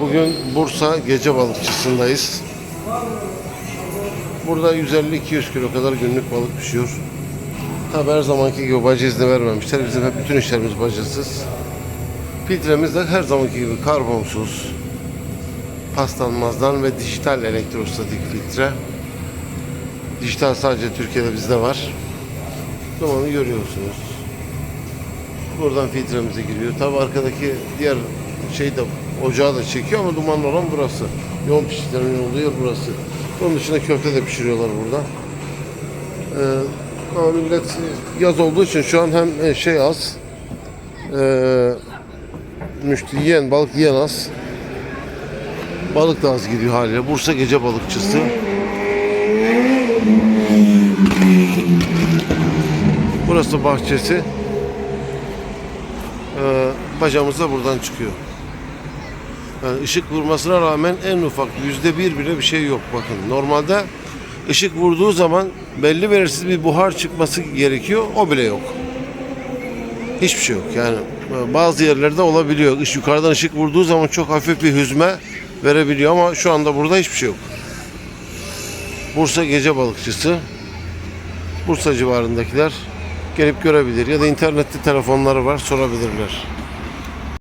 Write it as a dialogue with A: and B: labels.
A: Bugün Bursa gece balıkçısındayız. Burada 150-200 kilo kadar günlük balık pişiyor. Tabi her zamanki gibi baca izni vermemişler. Bizim hep bütün işlerimiz bacasız. Filtremiz de her zamanki gibi karbonsuz, paslanmazdan ve dijital elektrostatik filtre. Dijital sadece Türkiye'de bizde var. Dumanı görüyorsunuz. Buradan filtremize giriyor. Tabi arkadaki diğer şey de ocağı da çekiyor ama dumanlı olan burası. Yoğun piştiklerin olduğu yer burası. Onun dışında köfte de pişiriyorlar burada. Ee, ama millet yaz olduğu için şu an hem şey az, ee, müşteri yiyen, balık yiyen az. Balık da az gidiyor haliyle. Bursa gece balıkçısı. Burası bahçesi. Ee, bacamız da buradan çıkıyor. Yani ışık vurmasına rağmen en ufak yüzde bir bile bir şey yok. Bakın normalde ışık vurduğu zaman belli belirsiz bir buhar çıkması gerekiyor. O bile yok. Hiçbir şey yok. Yani e, bazı yerlerde olabiliyor. Iş yukarıdan ışık vurduğu zaman çok hafif bir hüzme verebiliyor ama şu anda burada hiçbir şey yok. Bursa gece balıkçısı. Bursa civarındakiler gelip görebilir ya da internette telefonları var sorabilirler.